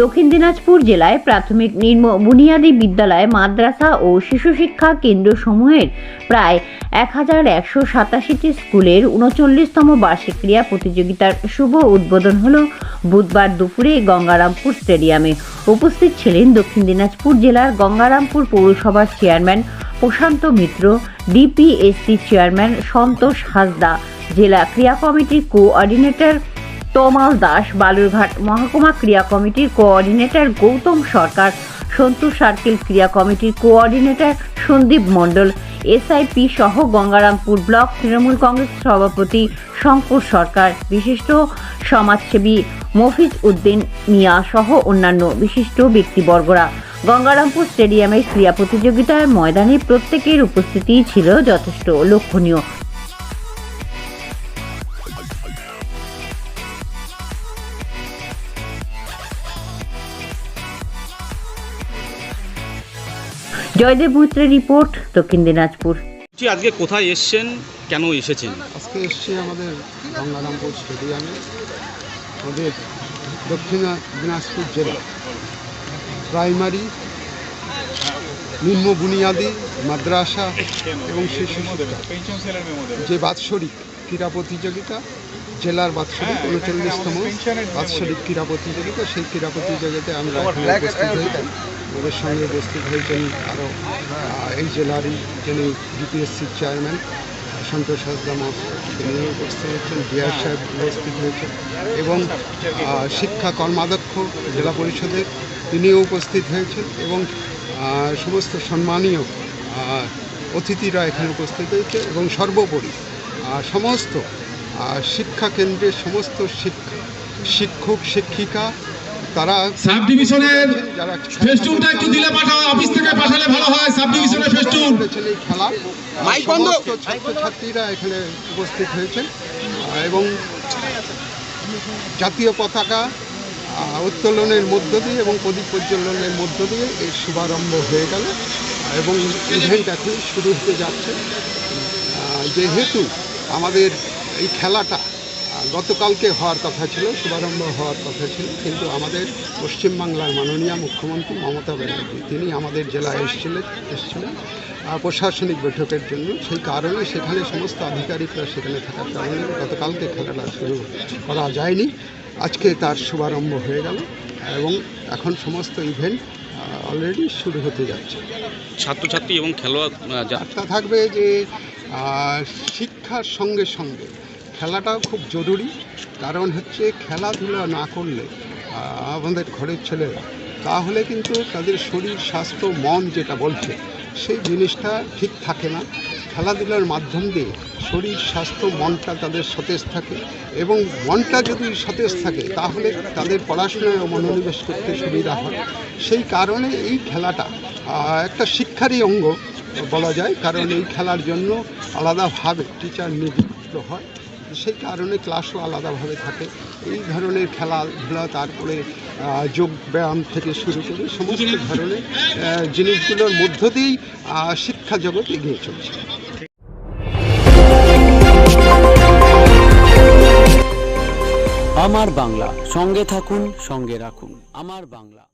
দক্ষিণ দিনাজপুর জেলায় প্রাথমিক নিম্ন বুনিয়াদী বিদ্যালয়, মাদ্রাসা ও শিশু শিক্ষা কেন্দ্র সমূহের প্রায় এক হাজার একশো সাতাশিটি স্কুলের উনচল্লিশতম বার্ষিক ক্রীড়া প্রতিযোগিতার শুভ উদ্বোধন হল বুধবার দুপুরে গঙ্গারামপুর স্টেডিয়ামে। উপস্থিত ছিলেন দক্ষিণ দিনাজপুর জেলার গঙ্গারামপুর পৌরসভার chairman Prashanta Mitra, DPSC chairman Santosh Hansda, জেলা ক্রীড়া কমিটির কোঅর্ডিনেটর তমাল দাস, বালুরঘাট মহকুমা ক্রিয়া কমিটির কোঅর্ডিনেটর গৌতম সরকার সন্তুর সার্কেল ক্রিয়া কমিটির কোঅর্ডিনেটর সন্দীপ মণ্ডল, এসআইপি সহ গঙ্গারামপুর ব্লক তৃণমূল কংগ্রেস সভাপতি শঙ্কর সরকার, বিশিষ্ট সমাজসেবী মফিজ উদ্দিন মিয়া সহ অন্যান্য বিশিষ্ট ব্যক্তিবর্গরা। গঙ্গারামপুর স্টেডিয়ামের ক্রীড়া প্রতিযোগিতার ময়দানে প্রত্যেকের উপস্থিতি ছিল যথেষ্ট। লক্ষণীয় জয়দেব মৈত্রের রিপোর্ট দক্ষিণ দিনাজপুর। আজকে কোথায় এসছেন? কেন এসেছেন? আজকে এসছি আমাদের গঙ্গারামপুর স্টেডিয়ামে আমাদের দক্ষিণ দিনাজপুর জেলা। প্রাইমারি নিম্ন বুনিয়াদি মাদ্রাসা এবং শিশু যে বাৎসরিক ক্রীড়া প্রতিযোগিতা জেলার বাৎসরিক উনচল্লিশতম বাৎসরিক ক্রীড়া প্রতিযোগিতা সেই ক্রীড়া প্রতিযোগিতায় আমরা উপস্থিত হয়েছি। আমাদের সঙ্গে উপস্থিত হয়েছেন আরও এই জেলারই যিনি ডিপিএসসির চেয়ারম্যান সন্তোষ হাসদা মহাশয় তিনিও উপস্থিত হয়েছেন ডিআর সাহেব উপস্থিত হয়েছেন এবং শিক্ষা কর্মাধ্যক্ষ জেলা পরিষদের তিনিও উপস্থিত হয়েছেন এবং সমস্ত সম্মানীয় অতিথিরা এখানে উপস্থিত হয়েছে এবং সর্বোপরি সমস্ত শিক্ষা কেন্দ্রের সমস্ত শিক্ষা শিক্ষক শিক্ষিকা তারা সাব ডিভিশনের যারা ফেস্টুনটা একটু দিলে পাঠাও অফিস থেকে পাঠালে ভালো হয় সাব ডিভিশনের ফেস্টুন। এই খেলা মাইক বন্ধ। ছাত্রছাত্রীরা এখানে উপস্থিত হয়েছেন। এবং জাতীয় পতাকা উত্তোলনের মধ্য দিয়ে এবং প্রদীপ প্রজ্বলনের মধ্য দিয়ে এই শুভারম্ভ হয়ে গেল। এবং ইভেন্ট এখন শুরু হতে যাচ্ছে। যেহেতু আমাদের এই খেলাটা গতকালকে হওয়ার কথা ছিল শুভারম্ভ হওয়ার কথা ছিল কিন্তু আমাদের পশ্চিমবাংলার মাননীয় মুখ্যমন্ত্রী মমতা ব্যানার্জি তিনি আমাদের জেলায় এসেছিলেন এসেছিলেন প্রশাসনিক বৈঠকের জন্য। সেই কারণে সেখানে সমস্ত আধিকারিকরা সেখানে থাকার কারণে গতকালকে খেলাটা শুরু করা যায়নি। আজকে তার শুভারম্ভ হয়ে গেল এবং এখন সমস্ত ইভেন্ট অলরেডি শুরু হতে যাচ্ছে। ছাত্রছাত্রী এবং খেলোয়াড় একটা থাকবে যে শিক্ষার সঙ্গে সঙ্গে খেলাটাও খুব জরুরি। কারণ হচ্ছে খেলাধুলা না করলে আমাদের ঘরের ছেলেরা, তাহলে কিন্তু তাদের শরীর, স্বাস্থ্য, মন যেটা বলছে, সেই জিনিসটা ঠিক থাকে না। খেলাধুলার মাধ্যম দিয়ে শরীর, স্বাস্থ্য, মনটা তাদের সতেজ থাকে এবং মনটা যদি সতেজ থাকে, তাহলে তাদের পড়াশোনায় মনোনিবেশ করতে সুবিধা হয়। সেই কারণে এই খেলাটা একটা শিক্ষারই অঙ্গ বলা যায়। কারণ এই খেলার জন্য আলাদাভাবে টিচার নিযুক্ত হয়। সেই কারণে ক্লাসও আলাদাভাবে থাকে। এই ধরনের খেলাধুলা তারপরে আহ, যোগ ব্যায়াম থেকে শুরু করে সমস্ত ধরনের জিনিসগুলোর মধ্য দিয়েই শিক্ষা জগৎ এগিয়ে চলছে। আমার বাংলা সঙ্গে থাকুন সঙ্গে রাখুন। আমার বাংলা।